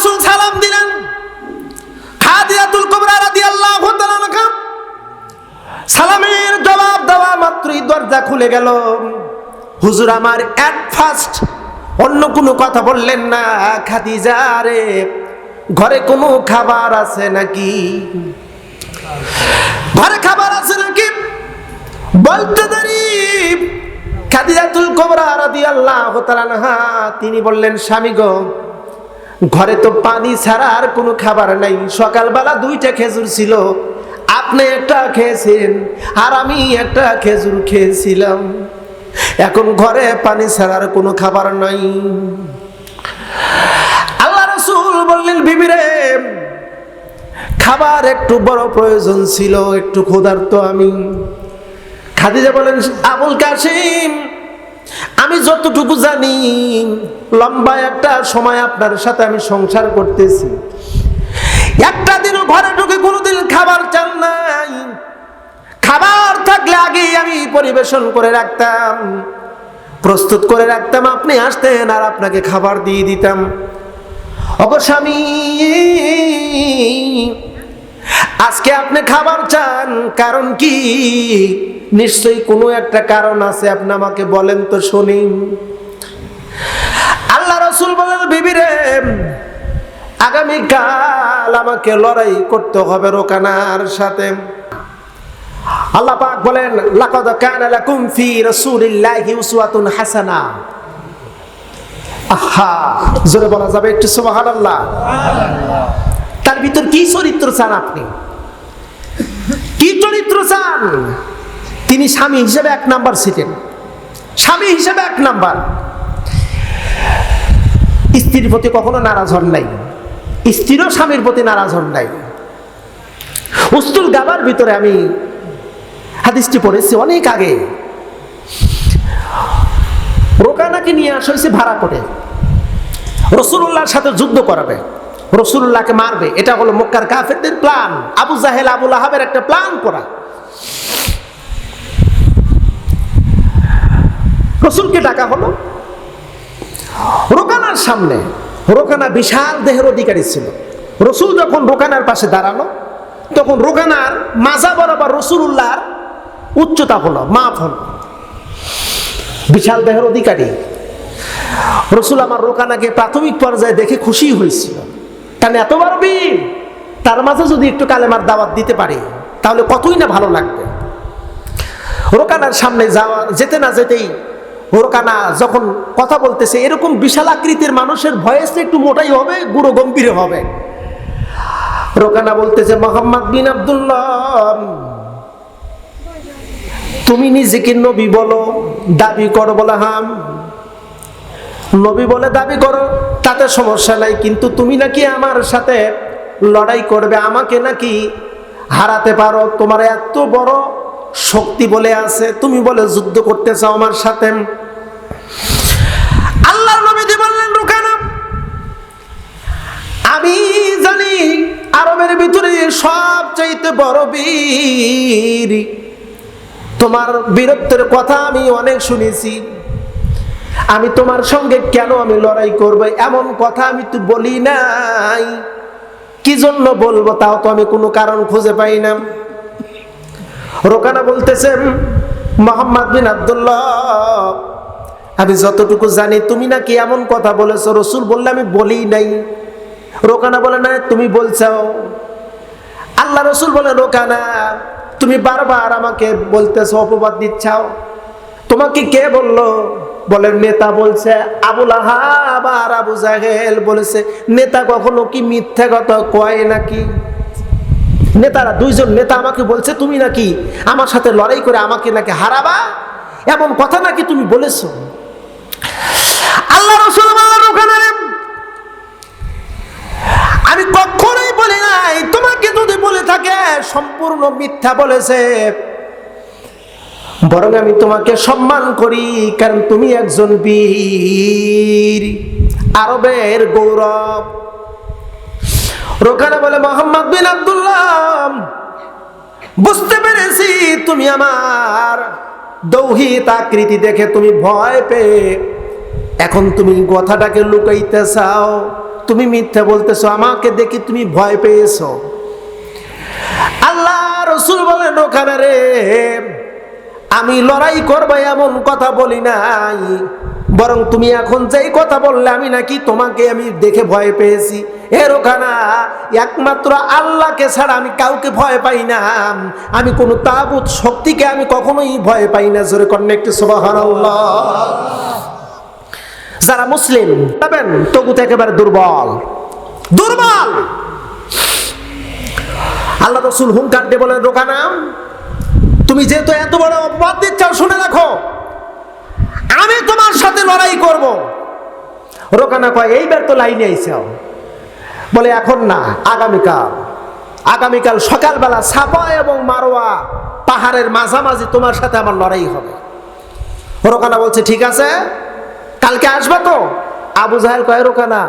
রসুল সালাম দিলেন। খাদিজাতুল কুবরা রাদিয়াল্লাহু তাআলা সালামের জবাব দেওয়া মাত্রই দরজা খুলে গেল। হুজুর আমার ফার্স্ট অন্য কোনো কথা বললেন না। খাদিজা রে ঘরে কোনো খাবার আছে নাকি? ঘরে খাবার আছে নাকি? বলতে দেরি খাদিজাতুল কুবরা রাদিয়াল্লাহু তাআলা তিনি বললেন, স্বামী গো ঘরে তো পানি ছাড়া আর কোনো খাবার নাই। সকালবেলা দুইটা খেজুর ছিল। আপনি একটা খেয়েছেন আর আমি একটা খেজুর খেয়েছিলাম। এখন ঘরে পানি ছাড়ার কোনো খাবার নাই। আল্লাহ রসুল বললেন বিবিরে খাবার একটু বড় প্রয়োজন ছিল, একটু ক্ষুধার্ত আমি। খাদিজা বলেন, আবুল কাসিম আমি যতটুকু জানি, লম্বা একটা সময় আপনার সাথে আমি সংসার করতেছি। একটা দিনও ঘরে ঢুকে কোনোদিন খাবার চান নাই। খাবার থাকলে আগেই আমি পরিবেশন করে রাখতাম। প্রস্তুত করে রাখতাম, আপনি আসতেন আর আপনাকে খাবার দিয়ে দিতাম। অগ স্বামী আজকে আপনি খাবার চান, কারণ কি? নিশ্চয়ই কোনো একটা কারণ আছে, আপনি আমাকে বলেন তো শুনি। আল্লাহ রসুল বলেন, বিবিরে, আগামীকাল আমাকে লড়াই করতে হবে রোকানার সাথে। আল্লাহ পাক বলেন, লাকাদ কানা লাকুম ফি রাসূলিল্লাহি উসওয়াতুন হাসানা। আহা, জোরে বলা যাবে একটু সুবহানাল্লাহ। তার ভিতর কি চরিত্র চান আপনি? কি চরিত্র চান? তিনি স্বামী হিসেবে এক নাম্বার ছিলেন। স্বামী হিসেবে এক নাম্বার। স্ত্রীর প্রতি কখনো নারাজ হন নাই। স্ত্রীরও স্বামীর প্রতি নারাজ হন নাই। উস্তুল গাবার ভিতরে আমি হাদিসটি পড়েছি অনেক আগে। রোকানাকে নিয়ে আসা হয়েছে ভাড়া করে। রসুল্লাহর সাথে যুদ্ধ করাবে। রসুল্লাহকে মারবে। এটা হলো মক্কার কাফেরদের প্ল্যান আবু জাহেল আবুল আহাবের একটা প্ল্যান করা। রসুলকে ডাকা হলো। রোকানার সামনে, রোকানা বিশাল দেহের অধিকারী ছিল। রসুল যখন রোকানার পাশে দাঁড়াল, তখন রোকানার মাজা বরাবর রসুল্লাহর উচ্চতা হলো, মাপ হলো। বিশাল দেহের অধিকারী। রসুল আমার রোকানাকে প্রাথমিক পর্যায়ে দেখে খুশি হয়েছিল। কারণ এত বড় বীর তার মাঝে যদি একটু কালেমার দাওয়াত দিতে পারি, তাহলে কতই না ভালো লাগবে? রোকানার সামনে যাওয়া, যেতে না যেতেই রোকানা যখন কথা বলতেছে, এরকম বিশাল আকৃতির মানুষের ভয়েস একটু মোটাই হবে গুরু গম্ভীর হবে। রোকানা বলতেছে, মোহাম্মদ বিন আব্দুল্লাহ, তুমি নিজেকে নবী বলো, দাবি করো বলে হাম। নবী বলে, দাবি করো, তাতে সমস্যা নাই, কিন্তু তুমি নাকি আমার সাথে লড়াই করবে, আমাকে নাকি হারাতে পারো, তোমার এত বড় শক্তি বলে আছে, তুমি বলে যুদ্ধ করতে চাও আমার সাথে? আল্লাহ নবীজি বললেন রুকানা আমি জানি আরবের ভিতরে সবচাইতে বড় বীর। তোমার বীরত্বের কথা আমি অনেক শুনেছি। আমি তোমার সঙ্গে কেন আমি লড়াই করব? এমন কথা আমি তো বলি নাই। কি জন্য বলব তাও তো আমি কোনো কারণ খুঁজে পাই না। রোকানা বলতেছেন মোহাম্মদ বিন আবদুল্লাহ, আমি যতটুকু জানি তুমি নাকি এমন কথা বলেছ, রসুল বললে আমি বলি নাই। রোকানা বলে, না, তুমি বলছো। আল্লাহ রসুল বলে, রোকানা, তুমি বারবার আমাকে বলতেছো, অপবাদ দিচ্ছাও। তোমাকে কে বলল? বলে নেতা বলছে আবুল আহাব আর আবু জাহেল বলেছে, নেতা কখনো কি মিথ্যা কথা কয় নাকি? নেতারা, দুইজন নেতা আমাকে বলছে, তুমি নাকি আমার সাথে লড়াই করে আমাকে নাকি হারাবা? এমন কথা নাকি তুমি বলেছ? আল্লাহ রসুল আমি কখনোই বলি নাই। তোমাকে যদি বলে থাকে, সম্পূর্ণ মিথ্যা বলেছে। বরং আমি তোমাকে সম্মান করি, কারণ তুমি একজন বীর। আরবের গৌরব। রোকানা বলে, মোহাম্মদ বিন আব্দুল্লাহ, বুঝতে পেরেছি তুমি আমার দৌহিত আকৃতি দেখে তুমি ভয় পেয়ে। এখন তুমি কথাটাকে লুকাইতে চাও, তুমি মিথ্যা বলতেছো, আমাকে দেখি তুমি ভয় পেয়েছ। আল্লাহ রসুল বলেন ওখানে রে আমি লড়াই করব, এমন কথা বলি নাই। বরং তুমি এখন যেই কথা বললে, আমি নাকি তোমাকে আমি দেখে ভয় পেয়েছি। এর ওখানা একমাত্র আল্লাহকে ছাড়া আমি কাউকে ভয় পাই না। আমি কোনো তাগুত শক্তিকে আমি কখনোই ভয় পাই না। জোরে কন্যা একটু যারা মুসলিম পাবেন তবু একেবারে দুর্বল। দুর্বল! আল্লাহ রসুল হুঙ্কার দিয়ে বলেন রোকানাম তুমি যেহেতু এত বড় অপবাদ দিচ্ছ, শুনে রাখো। আমি তোমার সাথে লড়াই করব। রোকানা কয়, এইবার তো লাইনে আইসাও। বলে, এখন না, আগামীকাল। আগামীকাল সকালবেলা সাফা এবং মারোয়া পাহাড়ের মাঝামাঝি তোমার সাথে আমার লড়াই হবে। রোকানা বলছে, ঠিক আছে, কালকে আসবে তো? আবু জাহেল কয়, রোকানা,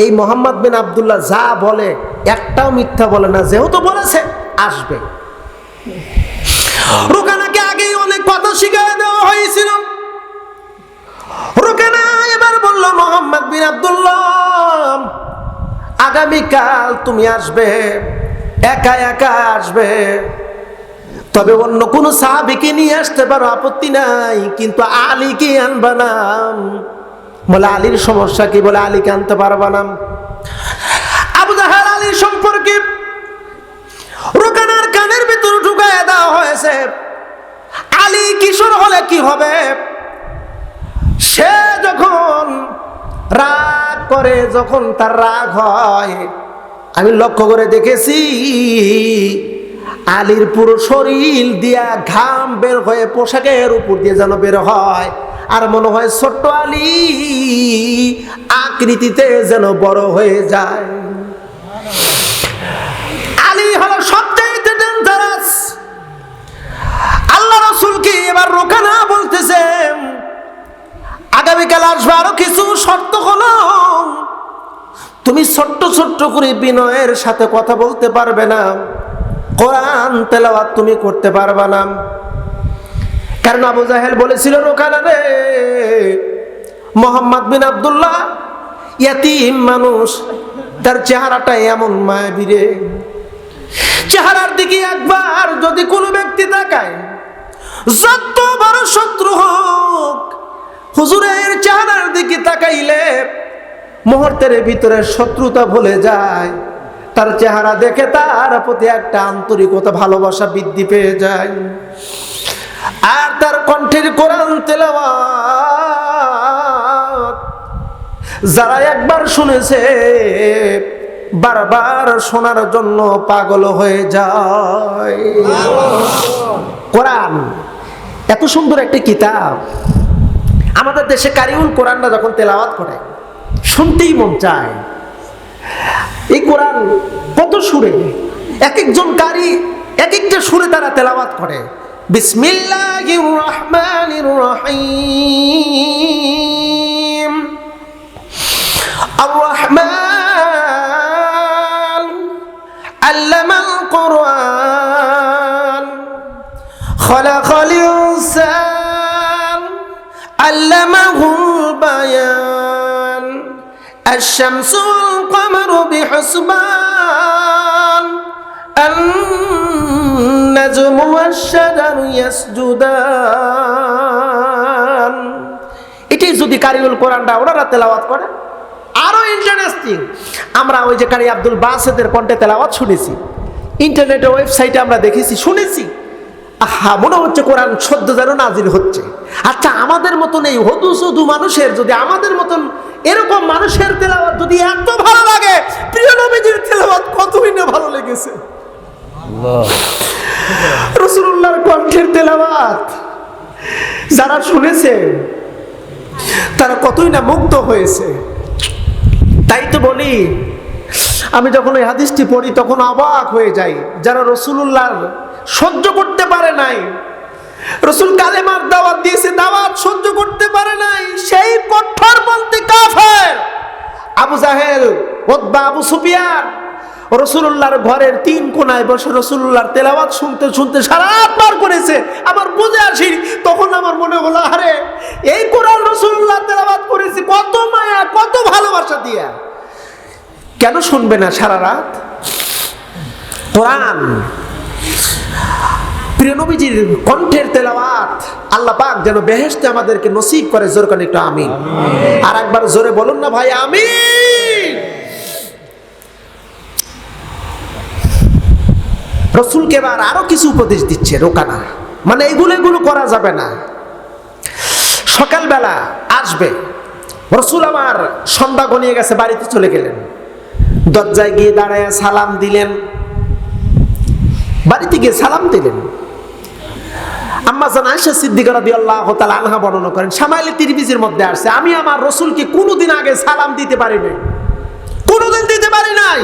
এই মোহাম্মদ বিন আবদুল্লাহ যা বলে, একটাও মিথ্যা বলে না, যেহেতু বলেছে, আসবে। রোকানাকে আগেই অনেক কথা শিখিয়ে দেওয়া হয়েছিল। রোকানা এবার বলল, মোহাম্মদ বিন আবদুল্লাহ, আগামীকাল তুমি আসবে, একা একা আসবে। তবে অন্য কোনো সাহাবিকে নিয়ে আসতে পারো, আপত্তি নাই, কিন্তু আলীকে আনবা না। বলে, আলীর সমস্যা কি? বলে, আলীকে আনতে পারবা না। আবু জাহাল আলীর সম্পর্কে কানের ভিতর ঢুকায় দেওয়া হয়েছে। আলী কিশোর হলে কি হবে? সে যখন রাগ করে, যখন তার রাগ হয়, আমি লক্ষ্য করে দেখেছি, আলীর পুরো শরীর দিয়া ঘাম বের হয়ে পোশাকের উপর দিয়ে যেন বের হয়। আর মনে হয় ছোট্ট আলী আকৃতিতে যেন বড় হয়ে যায়। আলী হলো আল্লাহ রসুল কি এবার রোকানা বলতেছেন আগামীকাল আসবে আরও কিছু শর্ত হলো। তুমি ছোট্ট ছোট্ট করে বিনয়ের সাথে কথা বলতে পারবে না। কোরআন তেলাওয়াত তুমি করতে পারবে না। কারণ আবু জাহেল বলেছিল রোকানা রে? মোহাম্মদ বিন আবদুল্লাহ, ইয়াতিম মানুষ, তার চেহারাটা এমন মায়াবী রে। চেহারার দিকে একবার যদি কোনো ব্যক্তি তাকায় যত বড় শত্রু হোক। হুজুরের চেহারার দিকে তাকাইলে মুহূর্তের ভিতরে শত্রুতা ভুলে যায়। তার চেহারা দেখে তার প্রতি একটা আন্তরিকতা, ভালোবাসা বৃদ্ধি পেয়ে যায়। আর তার কণ্ঠের কোরআন তেলাওয়াত যারা একবার শুনেছে, বারবার শোনার জন্য পাগল হয়ে যায়। কোরআন এত সুন্দর একটি কিতাব। আমাদের দেশে কারিউল কোরআনরা যখন তেলাওয়াত করে, শুনতেই মন চায়। এই কোরআন কত সুরে এক একজন কারি এক একটা সুরে তারা তেলাওয়াত করে। বিসমিল্লাহির আল্লামাল কোরআন। الشمس والقمر بحسبان النجم والشجر يسجدان এটি যদি কারিউল কোরআনটা ওনারা তেলাওয়াত করে আরো ইন্টারেস্টিং আমরা ওই যে কারি আব্দুল বাসেদের কণ্ঠে তেলাওয়াত শুনেছি ইন্টারনেটের ওয়েবসাইটে আমরা দেখেছি শুনেছি আহা মনে হচ্ছে কোরআন সদ্য যেন নাজির হচ্ছে আচ্ছা আমাদের মতন এই হদু শুধু মানুষের যদি আমাদের মতন এরকম মানুষের তেলাওয়াত যদি এত ভালো লাগে প্রিয় নবীজির তেলাওয়াত কতই না ভালো লেগেছে? রসুল্লাহর কণ্ঠের তেলাওয়াত যারা শুনেছে তারা কতই না মুগ্ধ হয়েছে। তাই তো বলি আমি যখন ওই হাদিসটি পড়ি তখন অবাক হয়ে যাই যারা রসুল্লাহ সহ্য করতে পারে নাই রসুল কালেমার দাওয়াত ওদ্বা আবু সুফিয়ান। রসুল্লাহর ঘরের তিন কোনায় বসে রসুল্লাহর তেলাওয়াত শুনতে শুনতে সারা পার করেছে। আমার বুঝে আসি তখন আমার মনে হলো আরে এই কোরআন রসুল্লাহ তেলাওয়াত করেছি কত মায়া কত ভালোবাসা দিয়া। কেন শুনবে না সারা রাত? কোরআন প্রিয় নবীজির কণ্ঠের তেলাওয়াত আল্লাহ পাক যেন বেহেশতে আমাদেরকে নসিব করে জোর করে একটু আমিন। আর একবার জোরে বলুন না ভাই আমিন। রসুলকে এবার আরও কিছু উপদেশ দিচ্ছে, রোকানা। মানে এগুলো এগুলো করা যাবে না। সকালবেলা আসবে। রসুল আমার সন্ধ্যা গনিয়ে গেছে, বাড়িতে চলে গেলেন। দরজায় গিয়ে দাঁড়ায় সালাম দিলেন। বাড়িতে গিয়ে সালাম দিলেন। আম্মা জান আয়েশা সিদ্দিকা রাদিয়াল্লাহু তাআলা আনহা বর্ণনা করেন, সামাইলে তিরমিজির মধ্যে আসছে, আমি আমার রসুলকে কোনোদিন আগে সালাম দিতে পারি নাই। কোনোদিন দিতে পারি নাই।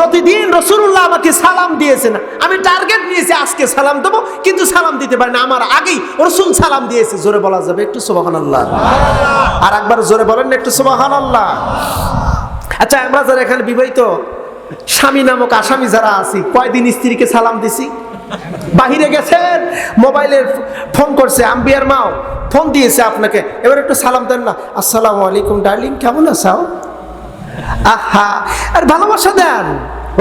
প্রতিদিন রসুল্লাহ আমাকে সালাম দিয়েছেন। আমি টার্গেট নিয়েছি আজকে সালাম দেবো, কিন্তু সালাম দিতে পারি না। আমার আগেই রসুল সালাম দিয়েছে। জোরে বলা যাবে একটু সুবাহান আল্লাহ আর একবার জোরে বলেন না একটু সুবাহান আল্লাহ আচ্ছা আমরা যারা এখানে বিবাহিত, স্বামী নামক আসামি যারা আছি, কয়দিন স্ত্রীকে সালাম দিছি? বাহিরে গেছেন মোবাইলের ফোন করছে, আম্বিয়ার মাও ফোন দিয়েছে আপনাকে। এবার একটু সালাম দেন না। আসসালামু আলাইকুম, ডার্লিং, কেমন আছো? আহা, আর ভালোবাসা দেন।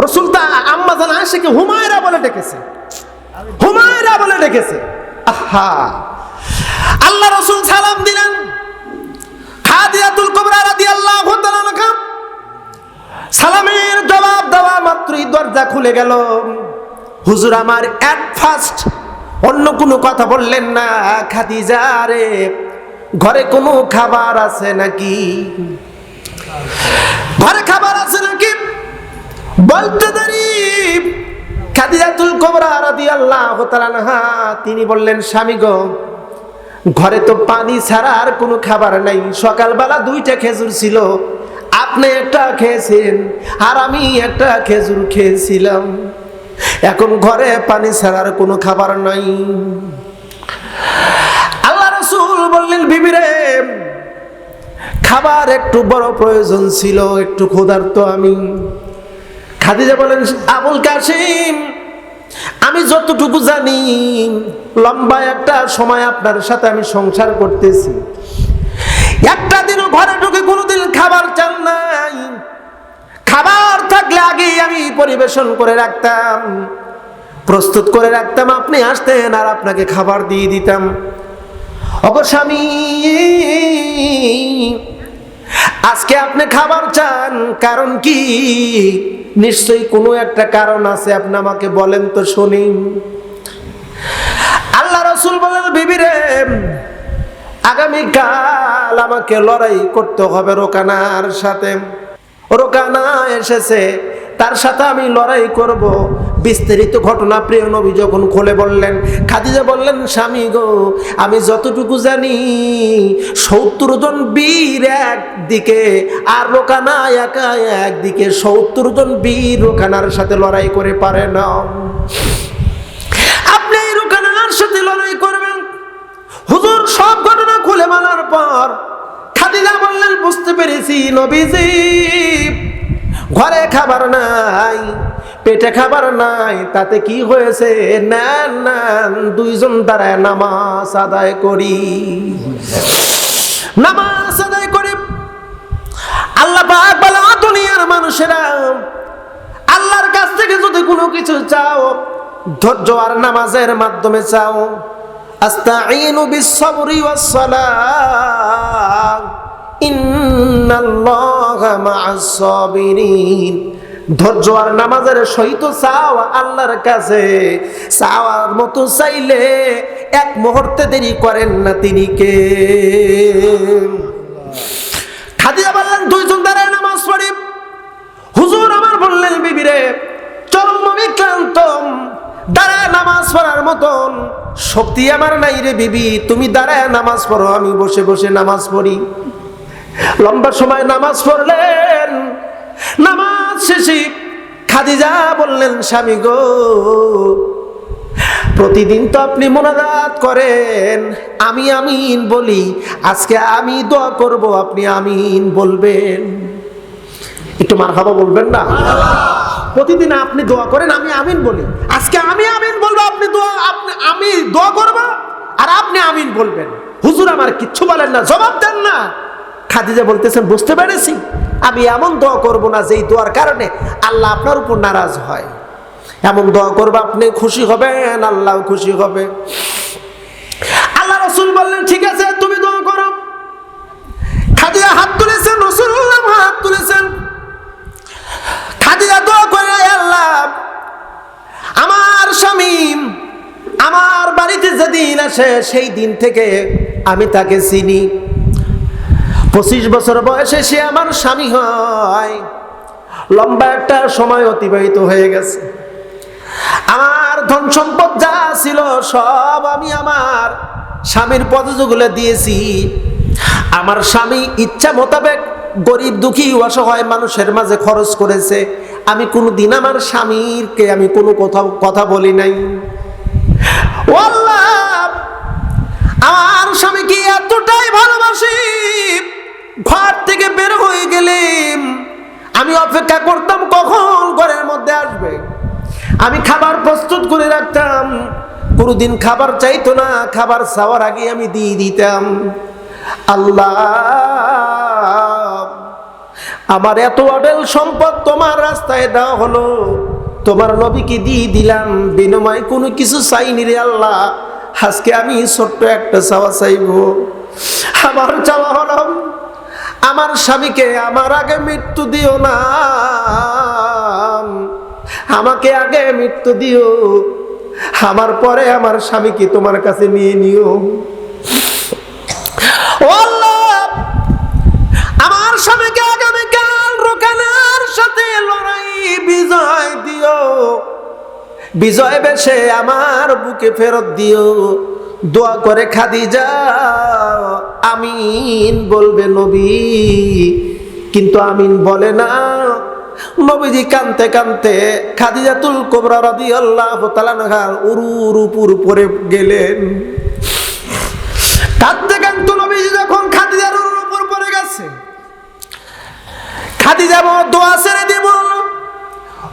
রসুল তা আম্মা জান আয়েশাকে হুমায়রা বলে ডেকেছে। হুমায়রা বলে ডেকেছে। আহা। আল্লাহ রসুল সালাম দিলেন। খাদিয়াতুল কুবরা রাদিয়াল্লাহু তাআলা সালামের জবাব দেওয়া মাত্রই দরজা খুলে গেল। হুজুর আমার অ্যাট ফার্স্ট অন্য কোনো কথা বললেন না। খাদিজা রে, ঘরে কোনো খাবার আছে নাকি? ঘরে খাবার আছে নাকি? বলতে দেরি। খাদিজাতুল কোবরা রাদিয়াল্লাহু তাআলা তিনি বললেন, স্বামী গো, ঘরে তো পানি ছাড়া আর কোনো খাবার নাই। সকালবেলা দুইটা খেজুর ছিল, আপনি একটা খেয়েছেন আর আমি একটা খেজুর খেয়েছিলাম। এখন ঘরে পানি ছাড়া আর কোনো খাবার নাই। আল্লাহ রসুল বললেন বিবিরে খাবার একটু বড় প্রয়োজন ছিল, একটু ক্ষুধার্ত আমি। খাদিজা বলেন, আবুল কাসিম, আমি যতটুকু জানি, লম্বা একটা সময় আপনার সাথে আমি সংসার করতেছি। একটা দিনও ঘরে ঢুকে কোনোদিন খাবার চান নাই। খাবার থাকলে আগেই আমি পরিবেশন করে রাখতাম। প্রস্তুত করে রাখতাম, আপনি আসতেন আর আপনাকে খাবার দিয়ে দিতাম। অগর স্বামী আজকে আপনি খাবার চান, কারণ কি? নিশ্চয়ই কোনো একটা কারণ আছে, আপনি আমাকে বলেন তো শুনি। আল্লাহ রসুল বলেন, বিবিরে, আগামীকাল আমাকে লড়াই করতে হবে রোকানার সাথে। রোকানা এসেছে, তার সাথে আমি লড়াই করব। বিস্তারিত ঘটনা প্রিয় নবী যখন খুলে বললেন, খাদিজা বললেন, স্বামী গো, আমি যতটুকু জানি, সত্তর জন বীর একদিকে আর রোকানা একা একদিকে। সত্তর জন বীর রোকানার সাথে লড়াই করে পারে না। আপনি রোকানার সাথে লড়াই করবেন। হুজুর, সব ঘটনা খুলে মানার পর খাদিজা বললেন, বুঝতে পেরেছি নবীজি, ঘরে খাবার নাই পেটে খাবার নাই, তাতে কি হয়েছে? নেন নেন, দুইজন দাঁড়ায় নামাজ আদায় করি। নামাজ আদায় করি। আল্লাহ পাক বলে "ও দুনিয়ার মানুষেরা, আল্লাহর কাছ থেকে যদি কোনো কিছু চাও, ধৈর্য আর নামাজের মাধ্যমে চাও। আস্তাঈনু বিস-সাবরি ওয়াস-সালাহ ইন্নাল্লাহা মা'আস-সাবিরিন। ধৈর্য আর নামাজের সহিত চাও আল্লাহর কাছে, চাওয়ার মতো চাইলে এক মুহূর্তে দেরি করেন না তিনি কে? খাদিজা বললেন, দুইজন দাঁড়ায় নামাজ পড়ি। হুজুর আমার বললেন, বিবিরে, চরম আমি ক্লান্ত দাঁড়ায় নামাজ পড়ার মতন শক্তি আমার নাই রে বিবি। তুমি দাঁড়ায় নামাজ পড়ো, আমি বসে বসে নামাজ পড়ি। লম্বা সময় নামাজ পড়লেন। নামাজ শেষে খাদিজা বললেন, স্বামী গো, প্রতিদিন তো আপনি মোনাজাত করেন। আমি আমিন বলি, আজকে আমি দোয়া করব, আপনি আমিন বলবেন। একটু মার খাবা বলবেন না? প্রতিদিন আপনি দোয়া করেন, আমি আমিন বলি। আজকে আমি আমিন বলব, আপনি দোয়া, আপনি, আমি দোয়া করব, আর আপনি আমিন বলবেন। হুজুর আমার কিচ্ছু বলেন না, জবাব দেন না। খাদিজা বলতেছেন, বুঝতে পেরেছি। আমি এমন দোয়া করব না যেই দোয়ার কারণে আল্লাহ আপনার উপর নারাজ হয়। এমন দোয়া করব, আপনি খুশি হবেন, আল্লাহ খুশি হবে। আল্লাহ রসুল বললেন, ঠিক আছে, তুমি দোয়া করো। খাদিজা হাত তুলেছেন রসুল্লাহ হাত তুলেছেন। খাদিজা দোয়া করে আল্লাহ, আমার স্বামী, আমার বাড়িতে যেদিন আসে, সেই দিন থেকে আমি তাকে চিনি। পঁচিশ বছর বয়সে সে আমার স্বামী হয়। লম্বা একটা সময় অতিবাহিত হয়ে গেছে। আমার ধন সম্পদ যা ছিল সব আমি আমার স্বামীর পদযুগুলো দিয়েছি। আমার স্বামী ইচ্ছা মোতাবেক গরিব দুঃখী অসহায় মানুষের মাঝে খরচ করেছে। আমি কোনো দিন আমার স্বামীরকে আমি কোনো কথা কথা বলি নাই। আল্লাহ, অপেক্ষা করতাম কখন ঘরের মধ্যে আসবে? আমি খাবার প্রস্তুত করে রাখতাম। কোনোদিন খাবার চাইতো না, খাবার চাওয়ার আগে আমি দিয়ে দিতাম। আল্লাহ, আমার এত অডেল সম্পদ তোমার রাস্তায় দেওয়া হলো। তোমার নবীকে দিয়ে দিলাম। বিনিময় কোনো কিছু চাইনি রে আল্লাহ। আজকে আমি ছোট্ট একটা চাওয়া চাইব। আমার চাওয়া হলো আমার স্বামীকে আমার আগে মৃত্যু দিও না। আমাকে আগে মৃত্যু দিও। আমার পরে আমার স্বামীকে তোমার কাছে নিয়ে নিও। আমার স্বামীকে আগামীকাল রোকানার সাথে লড়াই, বিজয় দিও। বিজয় বেশে আমার বুকে ফেরত দিও। দোয়া করে খাদিজা, আমিন বলবে নবী। কিন্তু আমিন বলে না। নবীজি কানতে কানতে খাদিজাতুল কোবরা রাদিয়াল্লাহু তাআলা নাহার উরুর উপর পরে গেলেন। কাঁদতে কাঁদতে নবীজি যখন খাদিজার উরুর উপর পড়ে গেছে, খাদিজা বড় দোয়া ছেড়ে দিব।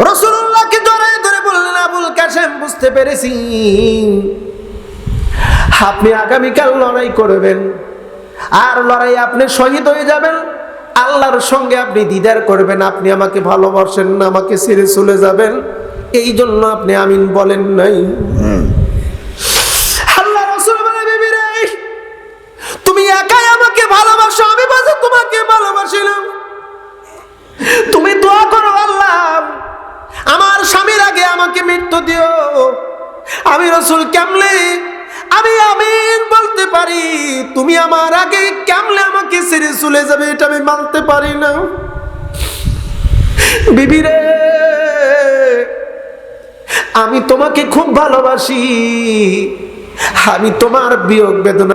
রসুল্লাহকে জড়াই ধরে বললেন, আবুল কাশেম, বুঝতে পেরেছি। আপনি আগামীকাল লড়াই করবেন। আর লড়াই আপনি শহীদ হয়ে যাবেন। আল্লাহর সঙ্গে আপনি দিদার করবেন। আপনি আমাকে ভালোবাসেন না, আমাকে ছেড়ে চলে যাবেন। এই জন্য আপনি আমিন বলেন নাই। তুমি আমার আগে কেমলে আমাকে ছেড়ে চলে যাবে এটা আমি মানতে পারি না। বিবি রে, আমি তোমাকে খুব ভালোবাসি। আমি তোমার বিয়োগ বেদনা